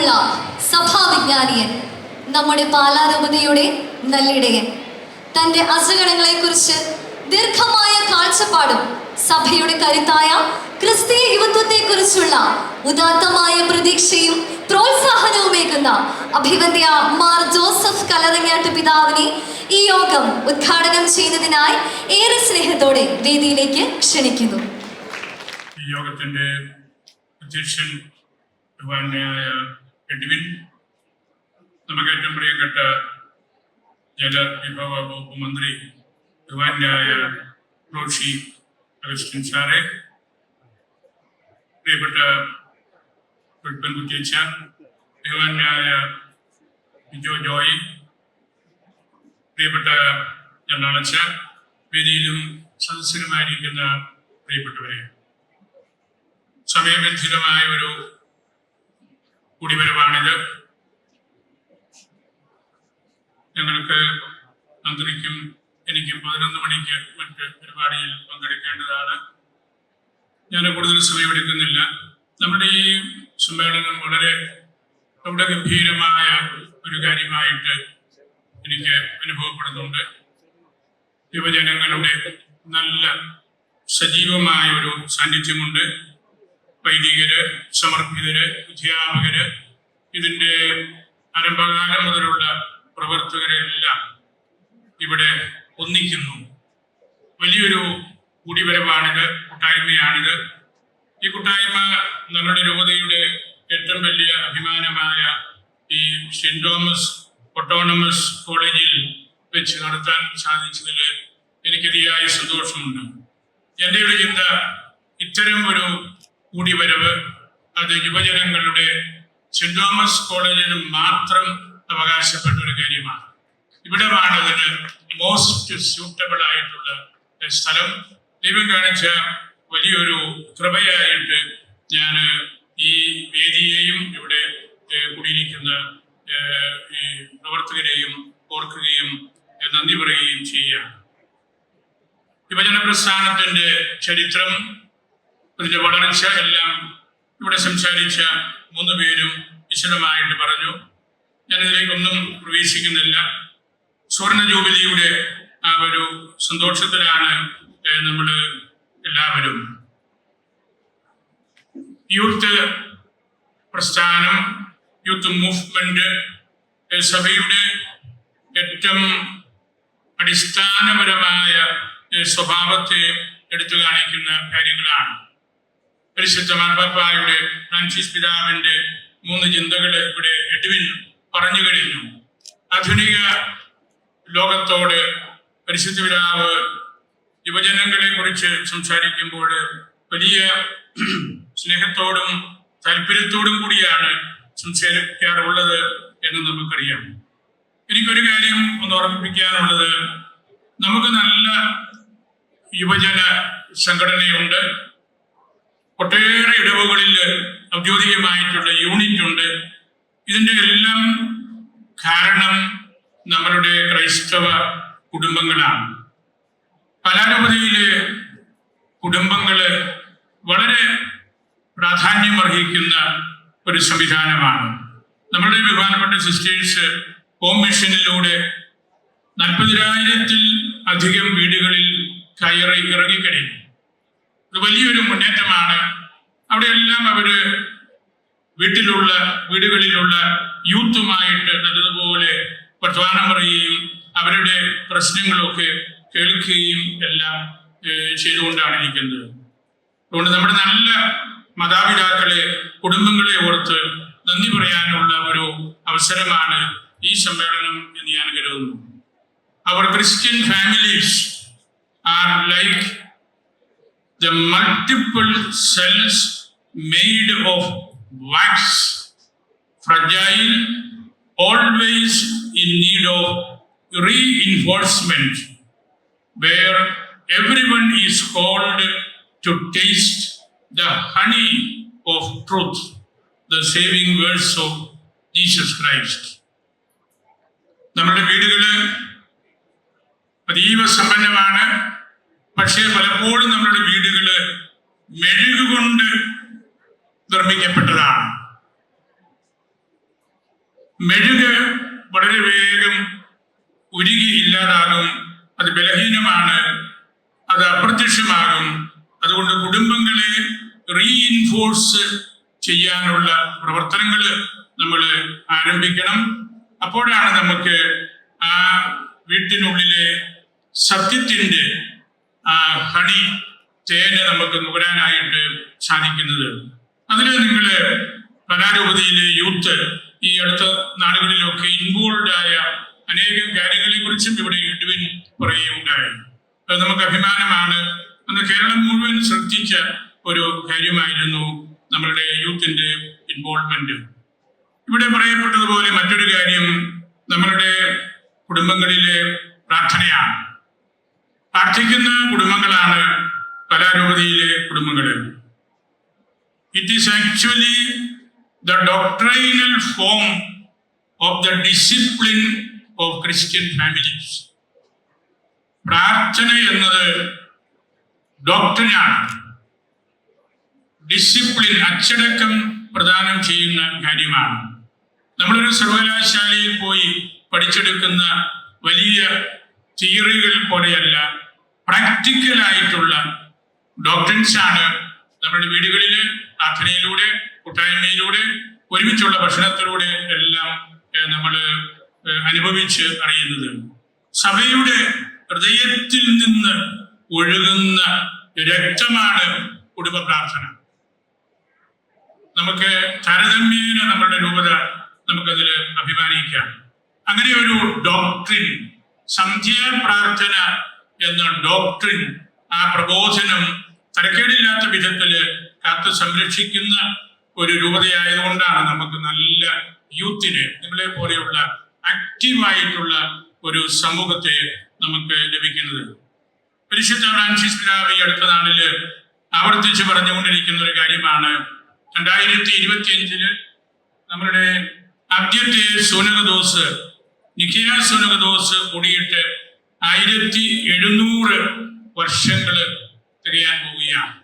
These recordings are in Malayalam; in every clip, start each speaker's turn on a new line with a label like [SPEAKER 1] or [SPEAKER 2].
[SPEAKER 1] പരിചയമുള്ള സഭാവിജ്ഞാനിയൻ നമ്മുടെ പാലാരൂപതയുടെ നല്ലിടയൻ. തന്റെ കുറിച്ച് ദീർഘമായ കാഴ്ചപ്പാടും സഭയുടെ കരുത്തായ ക്രിസ്തീയ യുവത്വത്തെ കുറിച്ചുള്ള ഉദാത്തമായ പ്രതീക്ഷയും പ്രോത്സാഹനവുമേകുന്ന അഭിവന്യ മാർ ജോസഫ് കലറങ്ങാട്ട് പിതാവിനെ ഈ യോഗം ഉദ്ഘാടനം ചെയ്യുന്നതിനായി ഏറെ സ്നേഹത്തോടെ വേദിയിലേക്ക് ക്ഷണിക്കുന്നു.
[SPEAKER 2] യോഗത്തിന്റെ അധ്യക്ഷൻ എഡ്വിൻ നമുക്ക് ഏറ്റവും പ്രിയപ്പെട്ട ജലവിഭവ വകുപ്പ് മന്ത്രി ബഹുമാന്യനായ റോഷി അഗസ്റ്റിൻ സാറെ പ്രിയപ്പെട്ട പെൺകുട്ടിയച്ച ബഹുമാന്യനായ ബിജോ ജോയ് പ്രിയപ്പെട്ട ജനറലച്ച വേദിയിലും സദസ്സിലുമായിരിക്കുന്ന പ്രിയപ്പെട്ടവരെ സമയബന്ധിതമായ ഒരു കുടിവരവാണിത് ഞങ്ങൾക്ക് മന്ത്രിക്കും എനിക്കും പതിനൊന്ന് മണിക്ക് മറ്റ് പരിപാടിയിൽ പങ്കെടുക്കേണ്ടതാണ്. ഞാൻ കൂടുതൽ സമയമെടുക്കുന്നില്ല. നമ്മുടെ ഈ സമ്മേളനം വളരെ വളരെ ഗംഭീരമായ ഒരു കാര്യമായിട്ട് എനിക്ക് അനുഭവപ്പെടുന്നുണ്ട്. യുവജനങ്ങളുടെ നല്ല സജീവമായ ഒരു സാന്നിധ്യമുണ്ട്. വൈദികര് സമർപ്പിതര് അധ്യാപകര് ഇതിന്റെ ആരംഭകാലം മുതലുള്ള പ്രവർത്തകരെല്ലാം ഇവിടെ ഒന്നിക്കുന്നു. വലിയൊരു കൂടിവരവാണിത് കൂട്ടായ്മയാണിത്. ഈ കൂട്ടായ്മ നമ്മുടെ രൂപതയുടെ ഏറ്റവും വലിയ അഭിമാനമായ ഈ സെന്റ് തോമസ് ഒട്ടോണമസ് കോളേജിൽ വെച്ച് നടത്താൻ സാധിച്ചതിൽ എനിക്കതിയായ സന്തോഷമുണ്ട്. എന്റെ ഒരു ചിന്ത ഇത്തരം ഒരു കൂടിവരവ്. അത് യുവജനങ്ങളുടെ സെന്റ് തോമസ് കോളേജിന് മാത്രം അവകാശപ്പെട്ട ഒരു കാര്യമാണ്. ഇവിടമാണ് അതിന് മോസ്റ്റ് സ്യൂട്ടബിൾ ആയിട്ടുള്ള സ്ഥലം. ദൈവം കാണിച്ച വലിയൊരു കൃപയായിട്ട് ഞാൻ ഈ വേദിയെയും ഇവിടെ കൂടിയിരിക്കുന്ന ഈ പ്രവർത്തകരെയും ഓർക്കുകയും നന്ദി പറയുകയും ചെയ്യുകയാണ്. യുവജന പ്രസ്ഥാനത്തിന്റെ ചരിത്രം അതിന്റെ വളർച്ച എല്ലാം. ഇവിടെ സംസാരിച്ച മൂന്ന് പേരും വിശദമായിട്ട് പറഞ്ഞു. ഞാനിതിലേക്കൊന്നും പ്രവേശിക്കുന്നില്ല. സുവർണ ജൂബിലിയുടെ ആ ഒരു സന്തോഷത്തിലാണ് നമ്മൾ എല്ലാവരും. യൂത്ത് പ്രസ്ഥാനം യൂത്ത് മൂവ്മെന്റ് സഭയുടെ ഏറ്റവും അടിസ്ഥാനപരമായ സ്വഭാവത്തെ എടുത്തു കാണിക്കുന്ന കാര്യങ്ങളാണ്. പരിശുദ്ധ മാർപ്പാപ്പായുടെ ഫ്രാൻസിസ് പിതാവിന്റെ മൂന്ന് ചിന്തകൾ ഇവിടെ എഡ്വിൻ പറഞ്ഞു കഴിഞ്ഞു. ആധുനിക ലോകത്തോട് പരിശുദ്ധ പിതാവ് യുവജനങ്ങളെ കുറിച്ച് സംസാരിക്കുമ്പോൾ വലിയ സ്നേഹത്തോടും താല്പര്യത്തോടും കൂടിയാണ് സംസാരിക്കാറുള്ളത് എന്ന് നമുക്കറിയാം. എനിക്കൊരു കാര്യം ഒന്ന് ഓർമ്മിപ്പിക്കാനുള്ളത്. നമുക്ക് നല്ല യുവജന സംഘടനയുണ്ട്. ഒട്ടേറെ ഇടവുകളിൽ ഔദ്യോഗികമായിട്ടുള്ള യൂണിറ്റ് ഉണ്ട്. ഇതിന്റെ എല്ലാം കാരണം നമ്മളുടെ ക്രൈസ്തവ കുടുംബങ്ങളാണ്. കലാരൂപതയിലെ കുടുംബങ്ങൾ വളരെ പ്രാധാന്യം അർഹിക്കുന്ന ഒരു സംവിധാനമാണ്. നമ്മുടെ ബഹുമാനപ്പെട്ട സിസ്റ്റേഴ്സ് ഹോം മിഷനിലൂടെ നാൽപ്പതിനായിരത്തിൽ അധികം വീടുകളിൽ കയറി ഇറങ്ങിക്കഴിഞ്ഞു. ഇത് വലിയൊരു മുന്നേറ്റമാണ്. അവിടെയെല്ലാം അവർ വീട്ടിലുള്ള വീടുകളിലുള്ള യൂത്തുമായിട്ട് നല്ലതുപോലെ പ്രധാനം പറയുകയും അവരുടെ പ്രശ്നങ്ങളൊക്കെ കേൾക്കുകയും എല്ലാം ചെയ്തുകൊണ്ടാണ് ഇരിക്കുന്നത്. അതുകൊണ്ട് നമ്മുടെ നല്ല മാതാപിതാക്കളെ കുടുംബങ്ങളെ ഓർത്ത് നന്ദി പറയാനുള്ള ഒരു അവസരമാണ് ഈ സമ്മേളനം എന്ന് ഞാൻ കരുതുന്നു. അവർ Christian families are like the multiple cells made of wax, fragile, always in need of reinforcement, where everyone is called to taste the honey of truth, the saving words of Jesus Christ. നമ്മുടെ വീടുകള് അതീവ സമ്പന്നമാണ് പക്ഷേ പലപ്പോഴും നമ്മുടെ വീടുകൾ മെഴുകുകൊണ്ട് നിർമ്മിക്കപ്പെട്ടതാണ്. മെഴുക് വളരെ വേഗം ഉരുകി ഇല്ലാതാകും അത് ബലഹീനമാണ് അത് അപ്രത്യക്ഷമാകും. അതുകൊണ്ട് കുടുംബങ്ങളെ റീഇൻഫോഴ്സ് ചെയ്യാനുള്ള പ്രവർത്തനങ്ങൾ നമ്മൾ ആരംഭിക്കണം. അപ്പോഴാണ് നമുക്ക് ആ വീട്ടിനുള്ളിലെ സത്യത്തിന്റെ ഹണി തേന് നമുക്ക് നുകരാനായിട്ട് സാധിക്കുന്നത്. അതിന് നിങ്ങൾ കലാരൂപതയിലെ യൂത്ത് ഈ അടുത്ത നാടുകളിലൊക്കെ ഇൻവോൾവ് ആയ അനേകം കാര്യങ്ങളെ കുറിച്ചും ഇവിടെ ഇടുവിൻ പറയുകയുണ്ടായി. അത് നമുക്ക് അഭിമാനമാണ്. അന്ന് കേരളം മുഴുവൻ ശ്രദ്ധിച്ച ഒരു കാര്യമായിരുന്നു നമ്മളുടെ യൂത്തിന്റെ ഇൻവോൾവ്മെന്റ് ഇവിടെ പറയപ്പെട്ടതുപോലെ മറ്റൊരു കാര്യം നമ്മളുടെ കുടുംബങ്ങളിലെ പ്രാർത്ഥനയാണ്. പ്രാർത്ഥിക്കുന്ന കുടുംബങ്ങളാണ് കലാരൂപതയിലെ കുടുംബങ്ങളിൽ it is actually the doctrinal form of the discipline of Christian families പ്രാർത്ഥന എന്നത് ഡോക്ടറിനാണ് ഡിസിപ്ലിൻ അച്ചടക്കം പ്രദാനം ചെയ്യുന്ന കാര്യമാണ്. നമ്മളൊരു സർവകലാശാലയിൽ പോയി പഠിച്ചെടുക്കുന്ന വലിയ തിയറികൾ പോലെയല്ല പ്രാക്ടിക്കലായിട്ടുള്ള ഡോക്ടറിൻസ് ആണ് നമ്മുടെ വീടുകളിൽ പ്രാർത്ഥനയിലൂടെ കൂട്ടായ്മയിലൂടെ ഒരുമിച്ചുള്ള ഭക്ഷണത്തിലൂടെ എല്ലാം നമ്മൾ അനുഭവിച്ച് അറിയുന്നത്. സഭയുടെ ഹൃദയത്തിൽ നിന്ന് ഒഴുകുന്ന രക്തമാണ് കുടുംബ പ്രാർത്ഥന നമുക്ക് താരതമ്യേന നമ്മുടെ രൂപത നമുക്കതിൽ അഭിമാനിക്കാം. അങ്ങനെ ഒരു ഡോക്ട്രിൻ സന്ധ്യാ പ്രാർത്ഥന എന്ന ഡോക്ട്രിൻ ആ പ്രബോധനം തരക്കേടില്ലാത്ത വിധത്തിൽ കാത്തു സംരക്ഷിക്കുന്ന ഒരു രൂപതയായതുകൊണ്ടാണ് നമുക്ക് നല്ല യൂത്തിനെ നിങ്ങളെ പോലെയുള്ള ആക്റ്റീവായിട്ടുള്ള ഒരു സമൂഹത്തെ നമുക്ക് ലഭിക്കുന്നത്. പരിശുദ്ധ ഫ്രാൻസിസ് ഗ്രാവ് ഈ അടുത്ത നാളിൽ ആവർത്തിച്ച് പറഞ്ഞുകൊണ്ടിരിക്കുന്ന ഒരു കാര്യമാണ്. രണ്ടായിരത്തി ഇരുപത്തി അഞ്ചിൽ നമ്മളുടെ ആദ്യത്തെ സുനകദോസ് നിഖിയ സുനകദോസ് കൂടിയിട്ട് ആയിരത്തി എഴുന്നൂറ് വർഷങ്ങൾ തികയാൻ പോവുകയാണ്.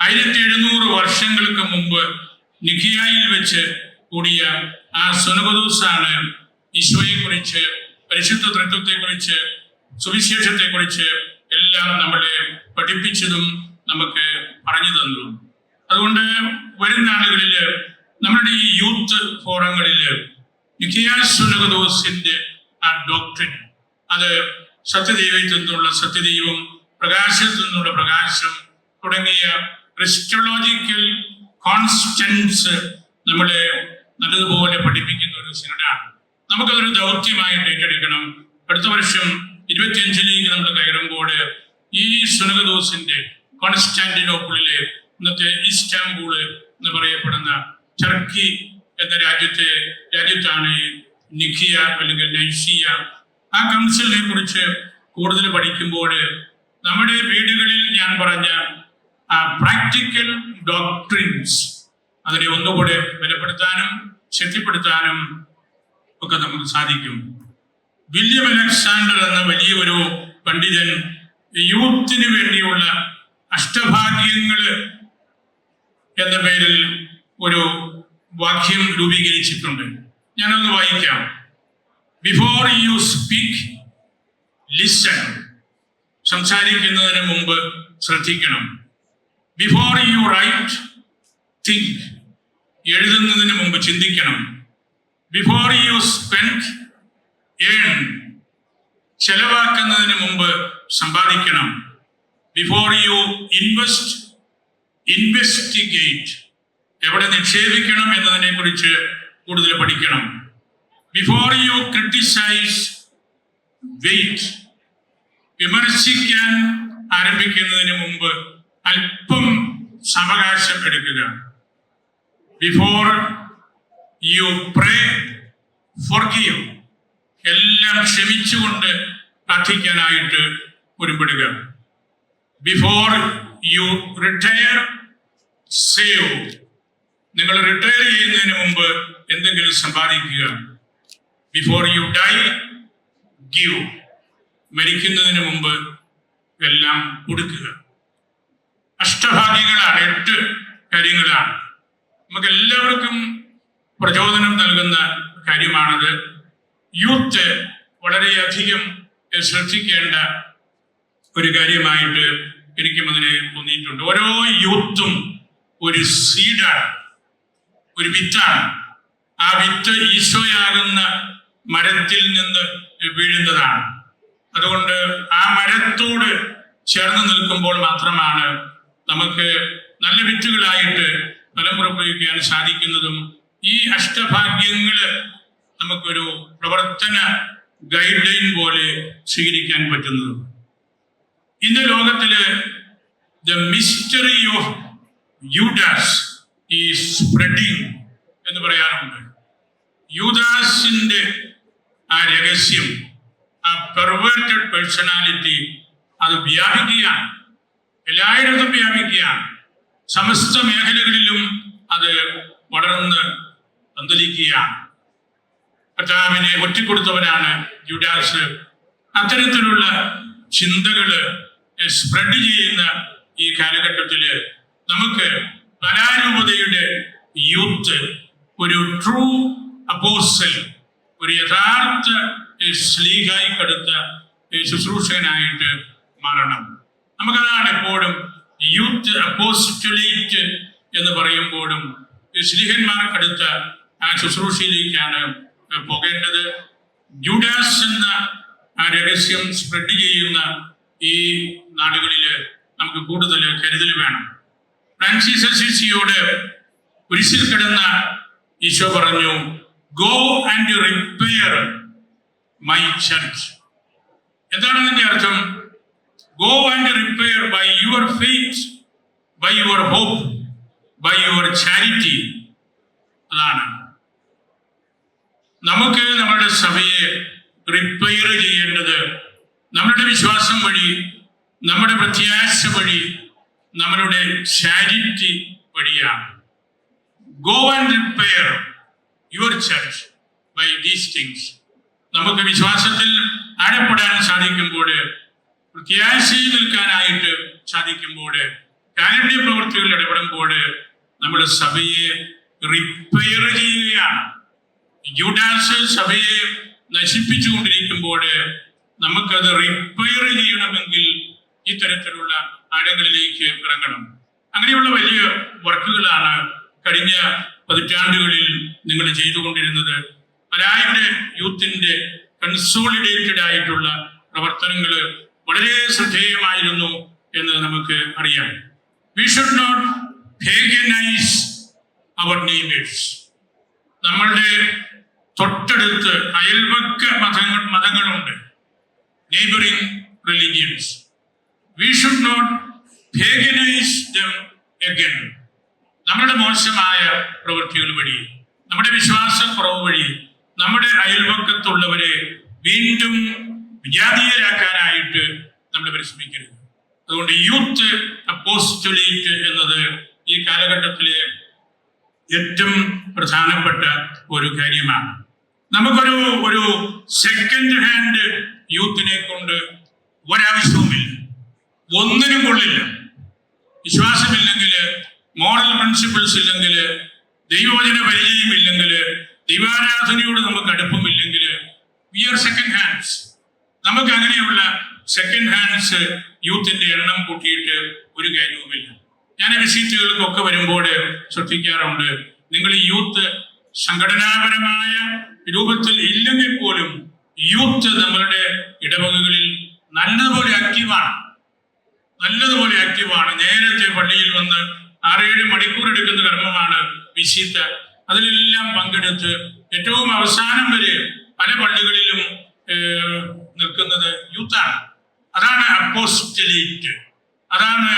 [SPEAKER 2] ആയിരത്തി എഴുന്നൂറ് വർഷങ്ങൾക്ക് മുമ്പ് നിഖിയായിൽ വെച്ച് കൂടിയ ആ സുനബദോസാണ് ഈശോയെക്കുറിച്ച് പരിശുദ്ധ തത്വത്തെ കുറിച്ച് സുവിശേഷത്തെ കുറിച്ച് എല്ലാം നമ്മളെ പഠിപ്പിച്ചതും നമുക്ക് പറഞ്ഞു തന്നു. അതുകൊണ്ട് വരും നാളുകളിൽ നമ്മുടെ ഈ യൂത്ത് ഫോറങ്ങളിൽ നിഖിയാസുനകദോസിന്റെ ആ ഡോക്ടറിൻ അത് സത്യദൈവത്തിൽ നിന്നുള്ള സത്യദൈവം പ്രകാശത്തിൽ നിന്നുള്ള പ്രകാശം തുടങ്ങിയ ക്രിസ്റ്റോളജിക്കൽ കോൺസ്റ്റൻസ് നമ്മളെ നല്ലതുപോലെ പഠിപ്പിക്കുന്ന ഒരു സിനഡാണ് നമുക്കതൊരു ദൗത്യമായിട്ട് ഏറ്റെടുക്കണം. അടുത്ത വർഷം ഇരുപത്തിയഞ്ചിലേക്ക് നമ്മൾ കയറുമ്പോൾ ഈ സുനകദോസിന്റെ കോൺസ്റ്റാന്റിനോപ്പിളിലെ ഇന്നത്തെ ഇസ്റ്റാംബൂൾ എന്ന് പറയപ്പെടുന്ന ടർക്കി എന്ന രാജ്യത്തെ രാജ്യത്താണ് നിഖിയ അല്ലെങ്കിൽ നൈസിയ ആ കൗൺസിലിനെ കുറിച്ച് കൂടുതൽ പഠിക്കുമ്പോൾ നമ്മുടെ വീടുകളിൽ ഞാൻ പറഞ്ഞ ആ പ്രാക്ടിക്കൽ ഡോക്ട്രിൻസ് അതിനെ ഒന്നുകൂടെ ബലപ്പെടുത്താനും ശക്തിപ്പെടുത്താനും ഒക്കെ നമുക്ക് സാധിക്കും. വില്യം അലക്സാണ്ടർ എന്ന വലിയൊരു പണ്ഡിതൻ യൂത്തിന് വേണ്ടിയുള്ള അഷ്ടഭാഗ്യങ്ങൾ എന്ന പേരിൽ ഒരു വാക്യം രൂപീകരിച്ചിട്ടുണ്ട്. ഞാനൊന്ന് വായിക്കാം. ബിഫോർ യു സ്പീക്ക് ലിസൺ സംസാരിക്കുന്നതിന് മുമ്പ് ശ്രദ്ധിക്കണം. ബിഫോർ യു റൈറ്റ് തിങ്ക് എഴുതുന്നതിന് മുമ്പ് ചിന്തിക്കണം. ബിഫോർ യു സ്പെൻഡ് ഏൺ ചെലവാക്കുന്നതിന് മുമ്പ് സമ്പാദിക്കണം. ബിഫോർ യു ഇൻവെസ്റ്റ് ഇൻവെസ്റ്റിഗേറ്റ് എവിടെ നിക്ഷേപിക്കണം എന്നതിനെ കുറിച്ച് കൂടുതൽ പഠിക്കണം. ബിഫോർ യു ക്രിട്ടിസൈസ് വെയിറ്റ് വിമർശിക്കാൻ ആരംഭിക്കുന്നതിന് മുമ്പ് അല്പം സാവകാശം എടുക്കുക. Before you pray for give എല്ലാം ക്ഷമിച്ചുകൊണ്ട് പ്രാർത്ഥിക്കാനായിട്ട് ഒരുമ്പെടുക ബിഫോർ യു റിട്ടയർ സേവ് നിങ്ങൾ റിട്ടയർ ചെയ്യുന്നതിന് മുമ്പ് എന്തെങ്കിലും സമ്പാദിക്കുക. ബിഫോർ യു ഡൈ ഗീവ് മരിക്കുന്നതിന് മുമ്പ് എല്ലാം കൊടുക്കുക. അഷ്ടഭാഗ്യങ്ങളാണ് എട്ട് കാര്യങ്ങളാണ്. നമുക്ക് എല്ലാവർക്കും പ്രചോദനം നൽകുന്ന കാര്യമാണത്. യൂത്ത് വളരെയധികം ശ്രദ്ധിക്കേണ്ട ഒരു കാര്യമായിട്ട് എനിക്കും അതിനെ തോന്നിയിട്ടുണ്ട്. ഓരോ യൂത്തും ഒരു സീഡാണ് ഒരു വിത്താണ്. ആ വിത്ത് ഈശോയാകുന്ന മരത്തിൽ നിന്ന് വീഴുന്നതാണ്. അതുകൊണ്ട് ആ മരത്തോട് ചേർന്ന് നിൽക്കുമ്പോൾ മാത്രമാണ് നമുക്ക് നല്ല വിത്തുകളായിട്ട് ഫലം പുറപ്പെടുവിക്കാൻ സാധിക്കുന്നതും ഈ അഷ്ടഭാഗ്യങ്ങൾ നമുക്കൊരു പ്രവർത്തന ഗൈഡ് ലൈൻ പോലെ സ്വീകരിക്കാൻ പറ്റുന്നതും. ഇന്ന് ലോകത്തിൽ ദ മിസ്റ്ററി ഓഫ് യൂഡാസ് ഈ സ്പ്രെഡിങ് എന്ന് പറയാറുണ്ട്. യൂദാസിന്റെ ആ രഹസ്യം ആ പെർവേർട്ടഡ് പേഴ്സണാലിറ്റി അത് വ്യാപിക്കുകയാണ്. എല്ലായിടത്തും വ്യാപിക്കുകയാണ്. സമസ്ത മേഖലകളിലും അത് വളർന്ന് പന്തലിക്കുകയാണ്. കർത്താവിനെ ഒറ്റിക്കൊടുത്തവനാണ് ജുഡാസ്. അത്തരത്തിലുള്ള ചിന്തകൾ സ്പ്രെഡ് ചെയ്യുന്ന ഈ കാലഘട്ടത്തിൽ നമുക്ക് കലാരൂപതയുടെ യൂത്ത് ഒരു ട്രൂ അപ്പോസൽ സ്ലീഹായി കടുത്ത ശുശ്രൂഷകനായിട്ട് മാറണം. നമുക്കതാണ് എപ്പോഴും യൂത്ത് അപ്പോസ്റ്റലേറ്റ് എന്ന് പറയുമ്പോഴും ഈ സ്ലീഹന്മാർക്കടുത്ത ആ ശുശ്രൂഷയിലേക്കാണ് പോകേണ്ടത്. ജൂഡാസ് എന്ന രഹസ്യം സ്പ്രെഡ് ചെയ്യുന്ന ഈ നാടുകളിൽ നമുക്ക് കൂടുതൽ കരുതൽ വേണം. ഫ്രാൻസിസ് അസിസിയോട് കുരിശിൽ കിടന്ന ഈശോ പറഞ്ഞു go and repair my church എന്താണ് അതിന്റെ അർത്ഥം? Go and repair by your faith by your hope by your charity അതാണ്. നമുക്ക് നമ്മുടെ സഭയെ റിപ്പയർ ചെയ്യേണ്ടത് നമ്മുടെ വിശ്വാസം വഴി നമ്മുടെ പ്രത്യാശ വഴി നമ്മളുടെ ചാരിറ്റി വഴിയാണ്. Go and repair your church by these things നമുക്ക് വിശ്വാസത്തിൽ ആഴപ്പെടാൻ സാധിക്കുമ്പോൾ പ്രത്യാശയിൽ നിൽക്കാനായിട്ട് സാധിക്കുമ്പോൾ കാരുണ്യ പ്രവൃത്തികളിൽ ഇടപെടുമ്പോൾ നമ്മൾ സഭയെ റിപ്പയർ ചെയ്യുകയാണ്. യൂഡാസ് സഭയെ നശിപ്പിച്ചുകൊണ്ടിരിക്കുമ്പോൾ നമുക്കത് റിപ്പയർ ചെയ്യണമെങ്കിൽ ഇത്തരത്തിലുള്ള ആഴങ്ങളിലേക്ക് ഇറങ്ങണം. അങ്ങനെയുള്ള വലിയ വർക്കുകളാണ് കഴിഞ്ഞ പതിറ്റാണ്ടുകളിൽ നിങ്ങൾ ചെയ്തുകൊണ്ടിരുന്നത്. പരായുടെ യൂത്തിന്റെ കൺസോളിഡേറ്റഡ് ആയിട്ടുള്ള പ്രവർത്തനങ്ങൾ വളരെ ശ്രദ്ധേയമായിരുന്നു എന്ന് നമുക്ക് അറിയാം. We should not our neighbours നമ്മളുടെ തൊട്ടടുത്ത് അയൽവക്ക മതങ്ങൾ മതങ്ങളുണ്ട്. Neighbouring religions we should not നമ്മുടെ മോശമായ പ്രവൃത്തികൾ വഴി നമ്മുടെ വിശ്വാസക്കുറവ് വഴി നമ്മുടെ അയൽവക്കത്തുള്ളവരെ വീണ്ടും വിജാതീയരാക്കാനായിട്ട് നമ്മൾ പരിശ്രമിക്കരുത്. അതുകൊണ്ട് യൂത്ത് അപ്പോസ്റ്റലേറ്റ് എന്നത് ഈ കാലഘട്ടത്തിലെ ഏറ്റവും പ്രധാനപ്പെട്ട ഒരു കാര്യമാണ്. നമുക്കൊരു ഒരു സെക്കൻഡ് ഹാൻഡ് യൂത്തിനെ കൊണ്ട് ഒരാവശ്യവുമില്ല. ഒന്നിനും കൊള്ളില്ല. വിശ്വാസമില്ലെങ്കിൽ മോറൽ പ്രിൻസിപ്പിൾസ് ഇല്ലെങ്കിൽ ദൈവവചന പരിചയമില്ലെങ്കിൽ ദൈവാരാധനയോട് നമുക്ക് അടുപ്പമില്ലെങ്കിൽ വി ആർ സെക്കൻഡ് ഹാൻഡ്സ് നമുക്ക് അങ്ങനെയുള്ള സെക്കൻഡ് ഹാൻഡ്സ് യൂത്തിന്റെ എണ്ണം കൂട്ടിയിട്ട് ഒരു കാര്യവുമില്ല. ഞാൻ വിസിറ്റുകൾക്കൊക്കെ വരുമ്പോൾ ശ്രദ്ധിക്കാറുണ്ട്. നിങ്ങൾ ഈ യൂത്ത് സംഘടനാപരമായ രൂപത്തിൽ ഇല്ലെങ്കിൽ പോലും യൂത്ത് നമ്മളുടെ ഇടവകകളിൽ നല്ലതുപോലെ ആക്റ്റീവാണ് നല്ലതുപോലെ ആക്റ്റീവാണ് നേരത്തെ പള്ളിയിൽ വന്ന് ആറേഴ് മണിക്കൂർ എടുക്കുന്ന കർമ്മമാണ് വിശീത്ത് അതിലെല്ലാം പങ്കെടുത്ത് ഏറ്റവും അവസാനം വരെ പല പള്ളികളിലും നിൽക്കുന്നത് യൂത്താണ്. അതാണ് അപ്പോസ്റ്റലേറ്റ്. അതാണ്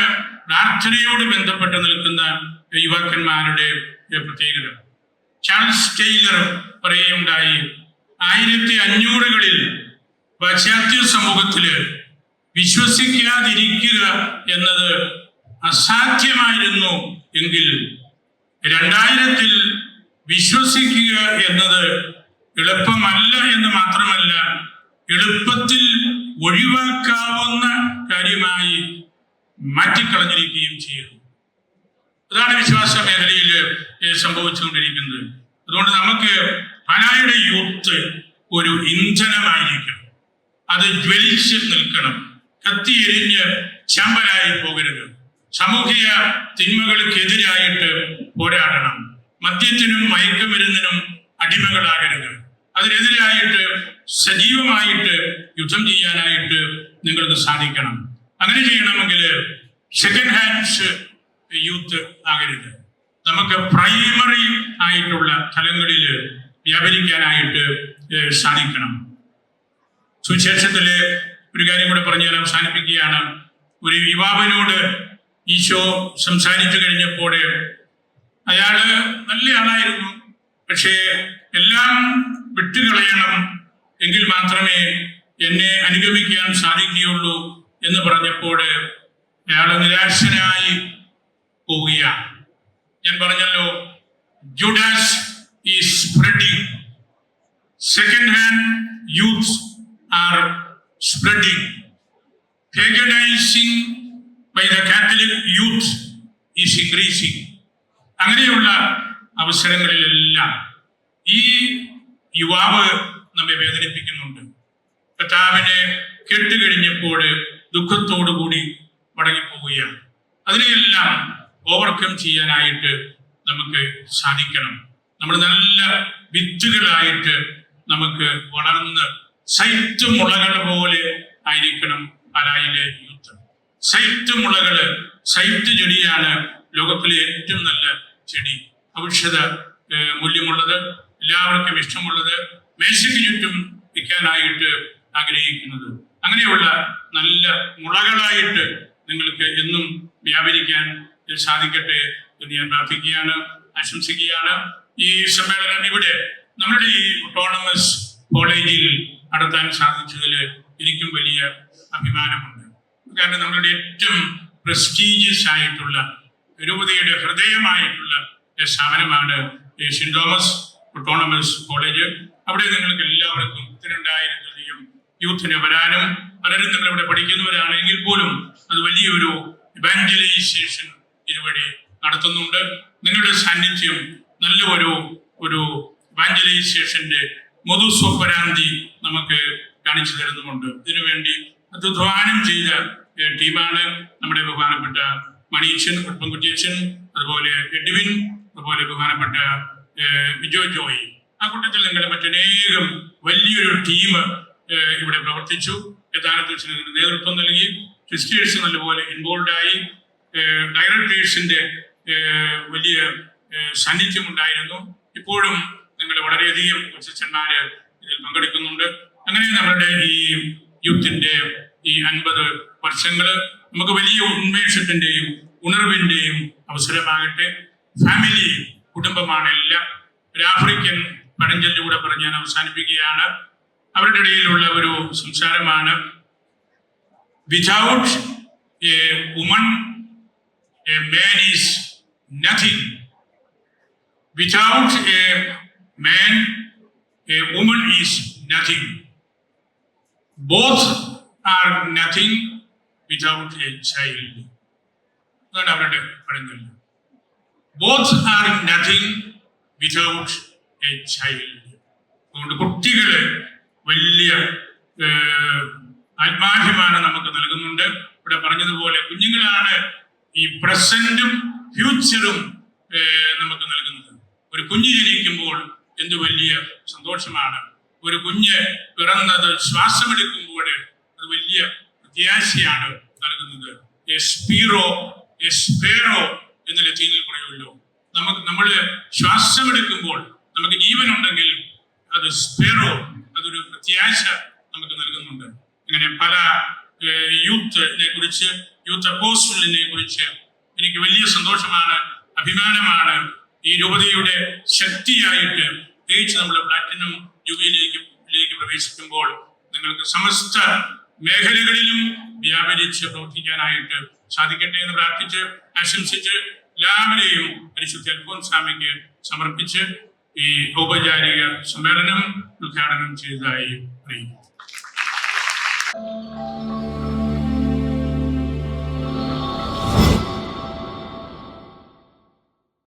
[SPEAKER 2] പ്രാർത്ഥനയോട് ബന്ധപ്പെട്ട് നിൽക്കുന്ന യുവാക്കന്മാരുടെ പ്രത്യേകത. ചാൾസ് ടൈലർ പറയുകയുണ്ടായി ആയിരത്തി അഞ്ഞൂറുകളിൽ പാശ്ചാത്യ സമൂഹത്തിൽ വിശ്വസിക്കാതിരിക്കുക എന്നത് അസാധ്യമായിരുന്നു എങ്കിൽ രണ്ടായിരത്തിൽ വിശ്വസിക്കുക എന്നത് എളുപ്പമല്ല എന്ന് മാത്രമല്ല എളുപ്പത്തിൽ ഒഴിവാക്കാവുന്ന കാര്യമായി മാറ്റിക്കളഞ്ഞിരിക്കുകയും ചെയ്യുന്നു. അതാണ് വിശ്വാസ മേഖലയിൽ സംഭവിച്ചുകൊണ്ടിരിക്കുന്നത്. അതുകൊണ്ട് നമുക്ക് ഹനായുടെ യൂത്ത് ഒരു ഇന്ധനമായിരിക്കണം. അത് ജ്വലിച്ച് നിൽക്കണം. കത്തി എരിഞ്ഞ് ചമ്പലായി പോകരുത്. സാമൂഹിക തിന്മകൾക്കെതിരായിട്ട് പോരാടണം. മദ്യത്തിനും മയക്കുമരുന്നിനും അടിമകളാകരുത്. അതിനെതിരായിട്ട് സജീവമായിട്ട് യുദ്ധം ചെയ്യാനായിട്ട് നിങ്ങൾക്ക് സാധിക്കണം. അങ്ങനെ ചെയ്യണമെങ്കിൽ സെക്കൻഡ് ഹാൻഡ്സ് യൂത്ത് ആകരുത്. നമുക്ക് പ്രൈമറി ആയിട്ടുള്ള തലങ്ങളിൽ വ്യാപരിക്കാനായിട്ട് സാധിക്കണം. സുവിശേഷത്തിൽ ഒരു കാര്യം കൂടെ പറഞ്ഞ് ഞാൻ അവസാനിപ്പിക്കുകയാണ്. ഒരു യുവാവിനോട് ഈശോ സംസാരിച്ചു കഴിഞ്ഞപ്പോൾ അയാൾ നല്ല ആളായിരുന്നു പക്ഷേ എല്ലാം വിട്ടുകളയണം എങ്കിൽ മാത്രമേ എന്നെ അനുഗമിക്കാൻ സാധിക്കുകയുള്ളൂ എന്ന് പറഞ്ഞപ്പോൾ അയാൾ നിരാശനായി പോവുകയാണ് ഞാൻ പറഞ്ഞല്ലോ ജുഡാസ് ഈ spreading second hand youths are spreading. Paganizing by the Catholic youth is increasing. അങ്ങനെയുള്ള അവസരങ്ങളിലെല്ലാം ഈ യുവാവ് നമ്മെ വേദനിപ്പിക്കുന്നുണ്ട്. കർത്താവിനെ കേട്ടുകഴിഞ്ഞപ്പോൾ ദുഃഖത്തോടു കൂടി മടങ്ങിപ്പോവുകയാണ്. അതിനെയെല്ലാം ഓവർകം ചെയ്യാനായിട്ട് നമുക്ക് സാധിക്കണം. നമ്മൾ നല്ല വിത്തുകളായിട്ട് നമുക്ക് വളർന്ന് സൈറ്റ് മുളകൾ പോലെ ആയിരിക്കണം അലായിലെ യൂത്ത്. സൈറ്റ് മുളകൾ സൈറ്റ് ചെടിയാണ് ലോകത്തിലെ ഏറ്റവും നല്ല ചെടി. ഔഷധ മൂല്യമുള്ളത് എല്ലാവർക്കും ഇഷ്ടമുള്ളത് മേശയ്ക്ക് ചുറ്റും വയ്ക്കാനായിട്ട് ആഗ്രഹിക്കുന്നത്. അങ്ങനെയുള്ള നല്ല മുളകളായിട്ട് നിങ്ങൾക്ക് എന്നും വ്യാപരിക്കാൻ സാധിക്കട്ടെ എന്ന് ഞാൻ പ്രാർത്ഥിക്കുകയാണ് ആശംസിക്കുകയാണ്. ഈ സമ്മേളനം ഇവിടെ നമ്മുടെ ഈ ഓട്ടോണമസ് കോളേജിൽ നടത്താൻ സാധിച്ചതിൽ എനിക്കും വലിയ അഭിമാനമുണ്ട്. കാരണം നമ്മളുടെ ഏറ്റവും പ്രസ്റ്റീജിയസ് ആയിട്ടുള്ള രൂപതയുടെ ഹൃദയമായിട്ടുള്ള സ്ഥാപനമാണ് സെന്റ് തോമസ് ഓട്ടോണമസ് കോളേജ്. അവിടെ നിങ്ങൾക്ക് എല്ലാവർക്കും പത്തിരണ്ടായിരത്തിലധികം യൂത്തിന് വരാനും പലരും നിങ്ങൾ ഇവിടെ പഠിക്കുന്നവരാണെങ്കിൽ പോലും അത് വലിയൊരു ഇവാഞ്ചലൈസേഷൻ ഇതുവഴി നടത്തുന്നുണ്ട്. നിങ്ങളുടെ സാന്നിധ്യം നല്ല ഒരു ഒരു ഇവാഞ്ചലൈസേഷന്റെ മധുസ്വപരാന്തി നമുക്ക് കാണിച്ചു തരുന്നുമുണ്ട്. ഇതിനുവേണ്ടി അധ്വാനം ചെയ്ത ടീമാണ് നമ്മുടെ ബഹുമാനപ്പെട്ട മണീച്ചൻ കുട്ടൻകുട്ടിയച്ചൻ അതുപോലെ എഡ്വിൻ അതുപോലെ ബഹുമാനപ്പെട്ട ബിജോ ജോയി. ആ കൂട്ടത്തിൽ നിങ്ങളുടെ മറ്റനേകം വലിയൊരു ടീം ഇവിടെ പ്രവർത്തിച്ചു. യഥാർത്ഥത്തിൽ നേതൃത്വം നൽകി. സിസ്റ്റേഴ്സ് നല്ലപോലെ ഇൻവോൾവ് ആയി. ഡയറക്ടേഴ്സിന്റെ വലിയ സാന്നിധ്യം ഉണ്ടായിരുന്നു. ഇപ്പോഴും നിങ്ങൾ വളരെയധികം കൊച്ചന്മാര് ഇതിൽ പങ്കെടുക്കുന്നുണ്ട്. അങ്ങനെ നമ്മുടെ ഈ യൂത്തിന്റെ ഈ അൻപത് വർഷങ്ങൾ നമുക്ക് വലിയ ഉന്മേഷത്തിന്റെയും ഉണർവിന്റെയും അവസരമാകട്ടെ. ഫാമിലി കുടുംബമാണ് എല്ലാം. ഒരു ആഫ്രിക്കൻ പഴഞ്ചൊല്ലുകൂടെ പറഞ്ഞ് ഞാൻ അവസാനിപ്പിക്കുകയാണ്. അവരുടെ ഇടയിലുള്ള ഒരു സംസാരമാണ്. Without a woman a man is nothing without a man a woman is nothing. Both are nothing. Without a child. അതാണ് അവരുടെ പഴഞ്ചൊല്ല് both are nothing without a child അതുകൊണ്ട് കുട്ടികൾ വലിയ ആത്മാഭിമാനം നമുക്ക് നൽകുന്നുണ്ട്. ഇവിടെ പറഞ്ഞതുപോലെ കുഞ്ഞുങ്ങളാണ് ഈ പ്രസന്റും ഫ്യൂച്ചറും നമുക്ക് നൽകുന്നത്. ഒരു കുഞ്ഞ് ജനിക്കുമ്പോൾ എന്ത് വലിയ സന്തോഷമാണ്. ഒരു കുഞ്ഞ് പിറന്നത് ശ്വാസമെടുക്കുമ്പോൾ അത് വലിയ പ്രത്യാശയാണ് നൽകുന്നത്. എസ്പീറോ എസ്പേറോ എന്ന് ലത്തീനിൽ പറയുമല്ലോ. നമുക്ക് നമ്മൾ ശ്വാസമെടുക്കുമ്പോൾ നമുക്ക് ജീവനുണ്ടെങ്കിൽ അത് സ്പെറോ അതൊരു പ്രത്യാശ നമുക്ക് നൽകുന്നുണ്ട്. ഇങ്ങനെ പല യൂത്തിനെ കുറിച്ച് യൂത്ത് അപ്പോസ്റ്റലിനെ കുറിച്ച് എനിക്ക് വലിയ സന്തോഷമാണ് അഭിമാനമാണ്. ഈ രൂപതയുടെ ശക്തിയായിട്ട് പ്രത്യേകിച്ച് നമ്മൾ പ്ലാറ്റിനം യുഗയിലേക്ക് ലേക്ക് പ്രവേശിക്കുമ്പോൾ നിങ്ങൾക്ക് സമസ്ത മേഖലകളിലും വ്യാപരിച്ച് പ്രവർത്തിക്കാനായിട്ട് സാധിക്കട്ടെ എന്ന് പ്രാർത്ഥിച്ച് ആശംസിച്ച് എല്ലാവരെയും പരിശുദ്ധ അൽഫോൻസാമയ്ക്ക് സമർപ്പിച്ച് ഈ ഔപചാരിക സമ്മേളനം ഉദ്ഘാടനം ചെയ്തതായി അറിയിക്കുന്നു.